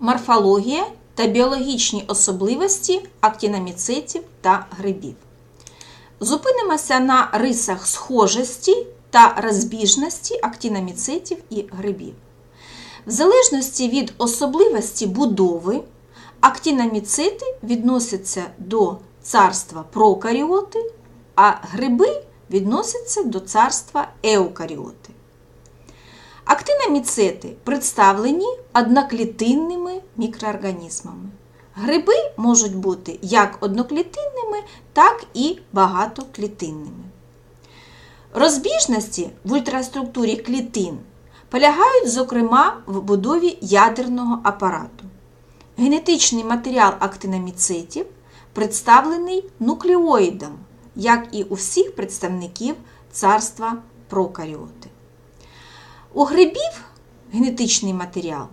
Морфологія та біологічні особливості актіноміцетів та грибів. Зупинимося на рисах схожості та розбіжності актіноміцетів і грибів. В залежності від особливості будови, актіноміцети відносяться до царства прокаріоти, а гриби відносяться до царства еукаріоти. Актиноміцети представлені одноклітинними мікроорганізмами. Гриби можуть бути як одноклітинними, так і багатоклітинними. Розбіжності в ультраструктурі клітин полягають, зокрема, в будові ядерного апарату. Генетичний матеріал актиноміцетів представлений нуклеоїдом, як і у всіх представників царства прокаріоти. У грибів генетичний матеріал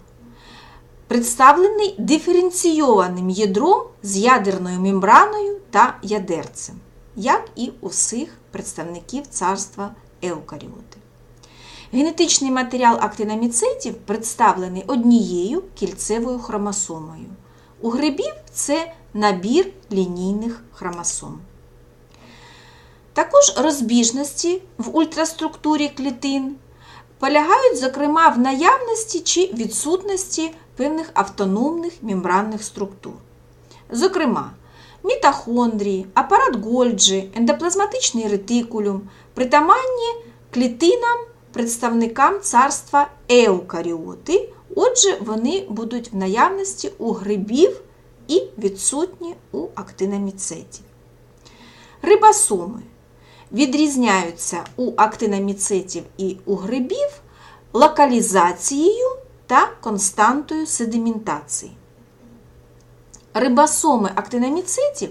представлений диференційованим ядром з ядерною мембраною та ядерцем, як і у всіх представників царства еукаріоти. Генетичний матеріал актиноміцетів представлений однією кільцевою хромосомою. У грибів це набір лінійних хромосом. Також розбіжності в ультраструктурі клітин полягають, зокрема, в наявності чи відсутності певних автономних мембранних структур. Зокрема, мітохондрії, апарат Гольджі, ендоплазматичний ретикулюм, притаманні клітинам, представникам царства еукаріоти, отже, вони будуть в наявності у грибів і відсутні у актиноміцетів. Рибосоми відрізняються у актиноміцетів і у грибів локалізацією та константою седиментації. Рибосоми актиноміцетів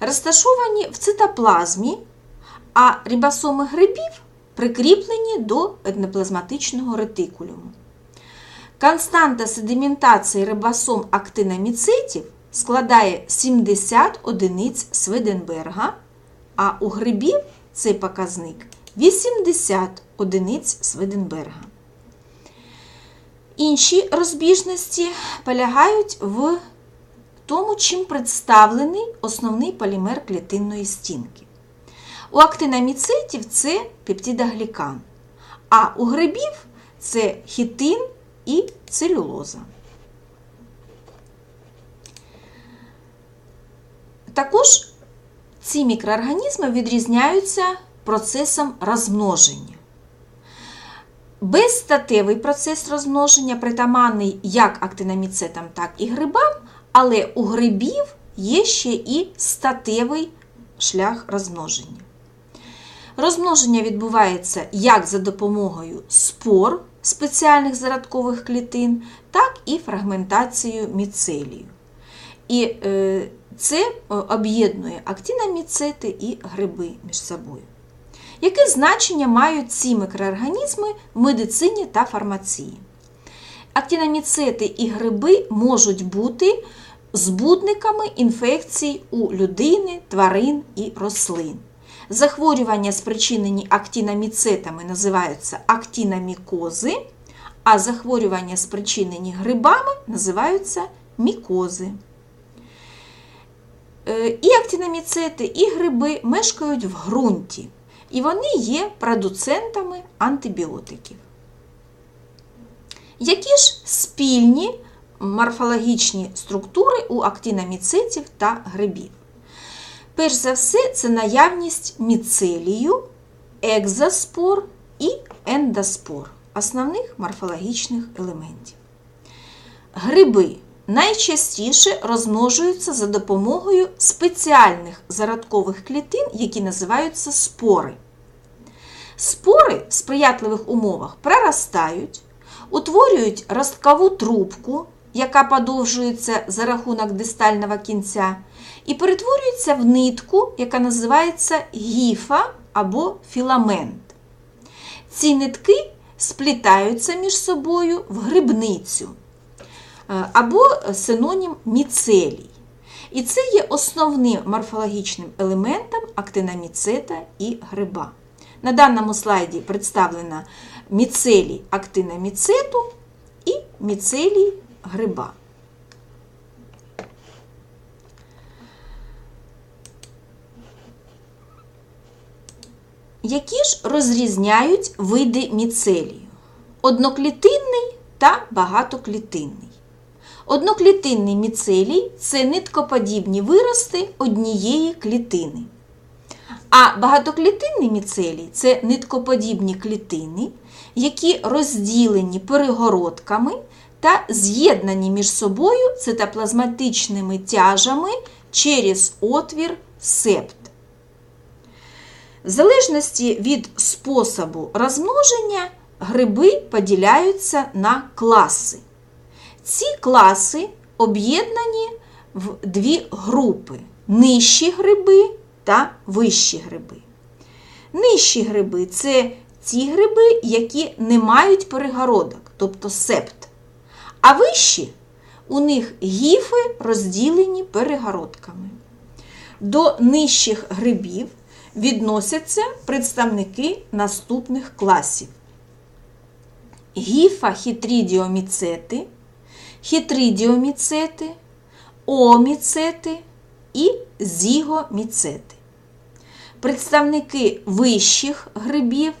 розташовані в цитоплазмі, а рибосоми грибів прикріплені до едноплазматичного ретикулюму. Константа седиментації рибосом актиноміцетів складає 70 одиниць Сведенберга, а у грибів цей показник 80 одиниць Сведенберга. Інші розбіжності полягають в тому, чим представлений основний полімер клітинної стінки. У актиноміцетів це пептидоглікан, а у грибів це хітин і целюлоза. Також ці мікроорганізми відрізняються процесом розмноження. Безстатевий процес розмноження притаманний як актиноміцетам, так і грибам, але у грибів є ще і статевий шлях розмноження. Розмноження відбувається як за допомогою спор спеціальних зародкових клітин, так і фрагментацією міцелію. І е, це об'єднує актиноміцети і гриби між собою. Яке значення мають ці мікроорганізми в медицині та фармації? Актиноміцети і гриби можуть бути збудниками інфекцій у людини, тварин і рослин. Захворювання, спричинені актиноміцетами, називаються актиномікози, а захворювання, спричинені грибами, називаються мікози. Е, і актиноміцети, і гриби мешкають в ґрунті, і вони є продуцентами антибіотиків. Які ж спільні морфологічні структури у актиноміцетів та грибів? Перш за все, це наявність міцелію, екзоспор і ендоспор основних морфологічних елементів. Гриби найчастіше розмножуються за допомогою спеціальних зародкових клітин, які називаються спори. Спори в сприятливих умовах проростають, утворюють росткову трубку, яка подовжується за рахунок дистального кінця, і перетворюється в нитку, яка називається гіфа або філамент. Ці нитки сплітаються між собою в грибницю Е, або синонім міцелій. І це є основним морфологічним елементом актиноміцета і гриба. На даному слайді представлена міцелій актиноміцету і міцелій гриба. Які ж розрізняють види міцелію? Одноклітинний та багатоклітинний. Одноклітинний міцелій це ниткоподібні вирости однієї клітини. А багатоклітинний міцелій це ниткоподібні клітини, які розділені перегородками та з'єднані між собою цитоплазматичними тяжами через отвір септ. В залежності від способу розмноження гриби поділяються на класи. Ці класи об'єднані в дві групи нижчі гриби та вищі гриби. Нижчі гриби це ті гриби, які не мають перегородок, тобто септ. А вищі у них гіфи розділені перегородками. До нижчих грибів відносяться представники наступних класів: гіфахітрідіоміцети, хітридіоміцети, оміцети і зігоміцети. Представники вищих грибів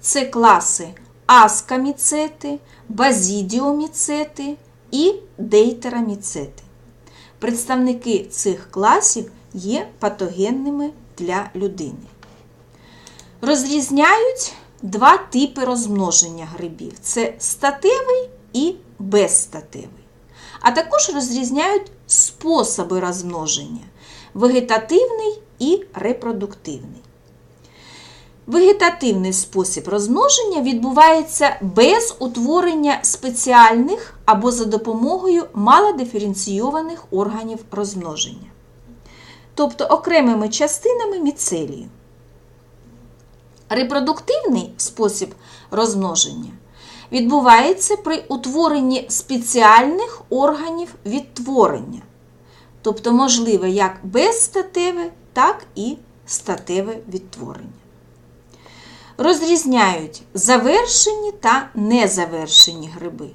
це класи аскаміцети, базідіоміцети і дейтераміцети. Представники цих класів є патогенними для людини. Розрізняють два типи розмноження грибів це статевий і безстатевий. А також розрізняють способи розмноження вегетативний і репродуктивний. Вегетативний спосіб розмноження відбувається без утворення спеціальних або за допомогою малодиференційованих органів розмноження, тобто окремими частинами міцелію. Репродуктивний спосіб розмноження відбувається при утворенні спеціальних органів відтворення, тобто можливе як безстатеве, так і статеве відтворення. Розрізняють завершені та незавершені гриби.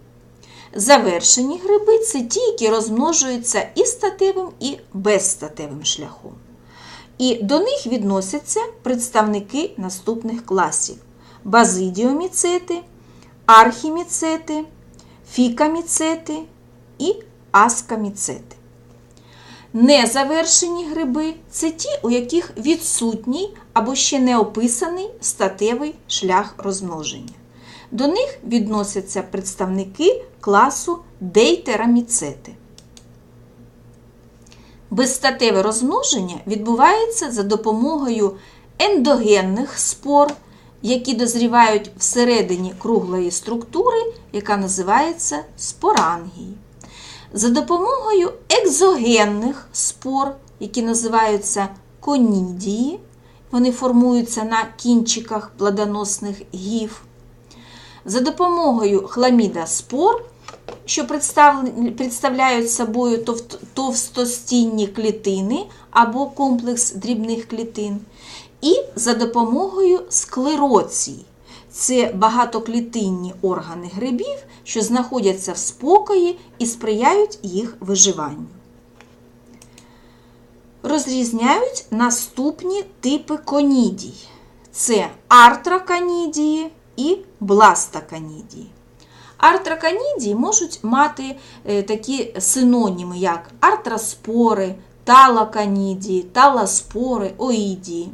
Завершені гриби це ті, які розмножуються і статевим, і безстатевим шляхом. І до них відносяться представники наступних класів: базидіоміцети, архіміцети, фікаміцети і аскаміцети. Незавершені гриби це ті, у яких відсутній або ще не описаний статевий шлях розмноження. До них відносяться представники класу дейтераміцети. Безстатеве розмноження відбувається за допомогою ендогенних спор, які дозрівають всередині круглої структури, яка називається спорангії. За допомогою екзогенних спор, які називаються конідії, вони формуються на кінчиках плодоносних гів. За допомогою хламіда спор, що представляють собою товстостінні клітини або комплекс дрібних клітин, і за допомогою склероції. Це багатоклітинні органи грибів, що знаходяться в спокої і сприяють їх виживанню. Розрізняють наступні типи конідій: це артраканідії і бластаканідії. Артраканідії можуть мати е, такі синоніми, як артроспори, талаканідії, таласпори, оїдії.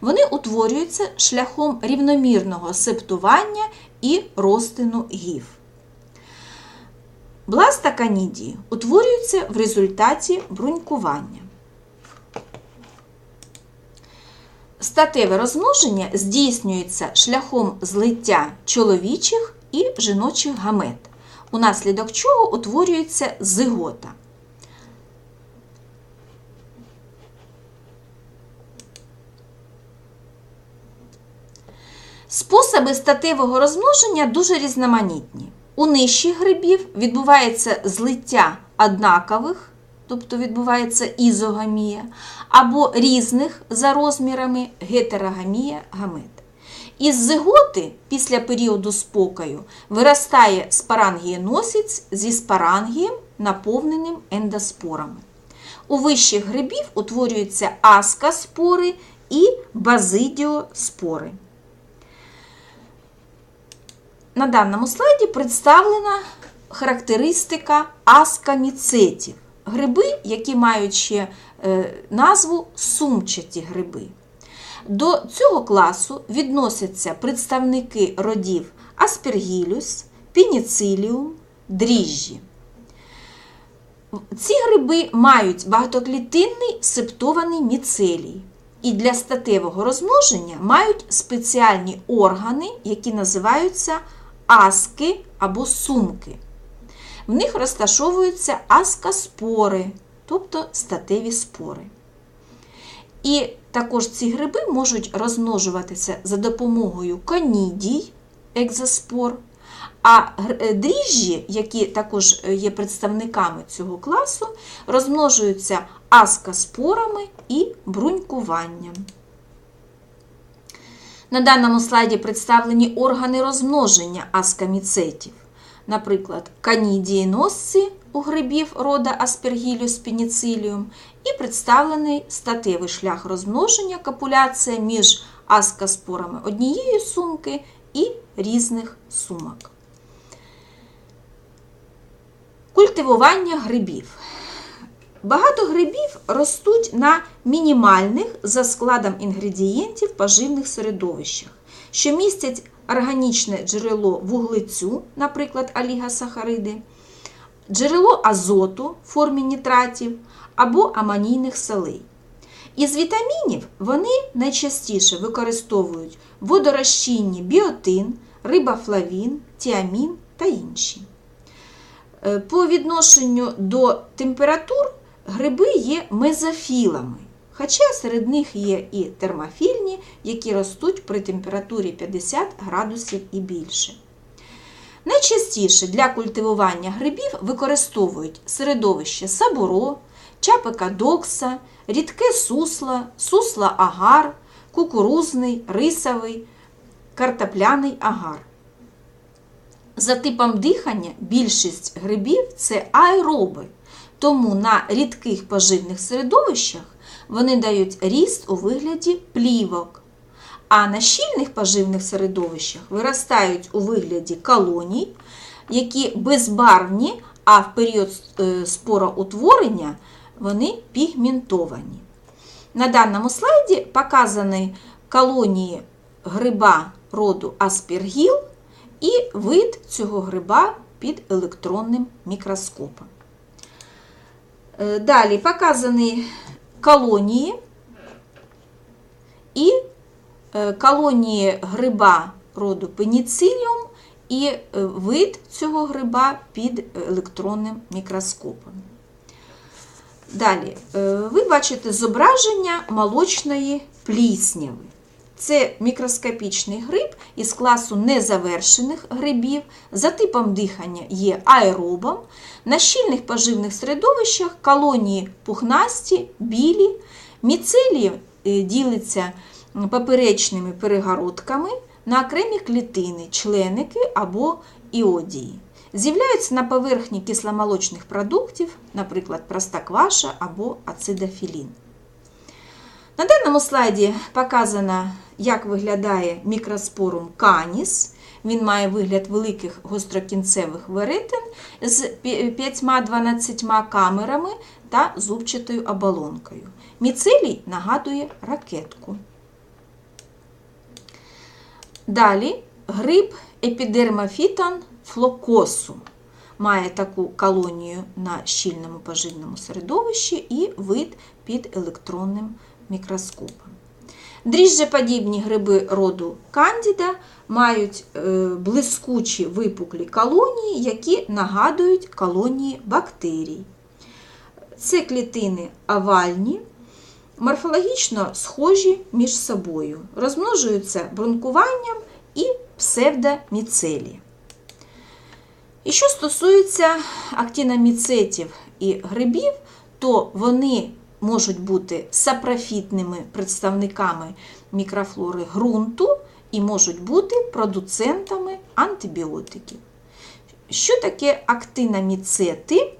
Вони утворюються шляхом рівномірного септування і розтину гів. Бластаканідії утворюються в результаті брунькування. Статеве розмноження здійснюється шляхом злиття чоловічих і жіночих гамет, унаслідок чого утворюється зигота. Способи статевого розмноження дуже різноманітні. У нижчих грибів відбувається злиття однакових, тобто відбувається ізогамія, або різних за розмірами гетерогамія гамет. Із зиготи після періоду спокою виростає спарангієносець зі спарангієм, наповненим ендоспорами. У вищих грибів утворюються аскаспори і базидіоспори. На даному слайді представлена характеристика аскаміцетів. Гриби, які мають ще е, назву сумчаті гриби. До цього класу відносяться представники родів аспергілюс, пініциліум, дріжджі. Ці гриби мають багатоклітинний септований міцелій і для статевого розмноження мають спеціальні органи, які називаються аски або сумки. В них розташовуються аскаспори, тобто статеві спори. І також ці гриби можуть розмножуватися за допомогою конідій, екзоспор, а е, дріжджі, які також е, є представниками цього класу, розмножуються аскаспорами і брунькуванням. На даному слайді представлені органи розмноження аскаміцетів. Наприклад, канідієносці у грибів рода Aspergillus penicillium і представлений статевий шлях розмноження копуляція між аскаспорами однієї сумки і різних сумок. Культивування грибів. Багато грибів ростуть на мінімальних за складом інгредієнтів поживних середовищах, що містять органічне джерело вуглецю, наприклад, алігасахариди, джерело азоту в формі нітратів або амонійних солей. Із вітамінів вони найчастіше використовують водорозчинні біотин, рибафлавін, тіамін та інші. Е, по відношенню до температур гриби є мезофілами, хоча серед них є і термофільні, які ростуть при температурі 50 градусів і більше. Найчастіше для культивування грибів використовують середовище сабуро, чапика докса, рідке сусло, сусла агар, кукурузний, рисовий, картопляний агар. За типом дихання більшість грибів це аероби, тому на рідких поживних середовищах вони дають ріст у вигляді плівок, а на щільних поживних середовищах виростають у вигляді колоній, які безбарвні, а в період е, спороутворення вони пігментовані. На даному слайді показані колонії гриба роду аспергіл і вид цього гриба під електронним мікроскопом. Е, далі показані колонії і е, колонії гриба роду пеніциліум і е, вид цього гриба під електронним мікроскопом. Далі, ви бачите зображення молочної плісняви. Це мікроскопічний гриб із класу незавершених грибів, за типом дихання є аеробом. На щільних поживних середовищах колонії пухнасті, білі, міцелії е, ділиться поперечними перегородками на окремі клітини, членики або іодії. З'являються на поверхні кисломолочних продуктів, наприклад, простокваша або ацидофілін. На даному слайді показано, як виглядає мікроспорум каніс. Він має вигляд великих гострокінцевих веретен з 5-12 камерами та зубчатою оболонкою. Міцелій нагадує ракетку. Далі гриб епідермофітон флокосу. Має таку колонію на щільному поживному середовищі і вид під електронним мікроскопом. Дріжджеподібні гриби роду Кандіда мають е, блискучі випуклі колонії, які нагадують колонії бактерій. Це клітини овальні, морфологічно схожі між собою, розмножуються брункуванням і псевдоміцелі. І що стосується актиноміцетів і грибів, то вони можуть бути сапрофітними представниками мікрофлори ґрунту і можуть бути продуцентами антибіотиків. Що таке актиноміцети?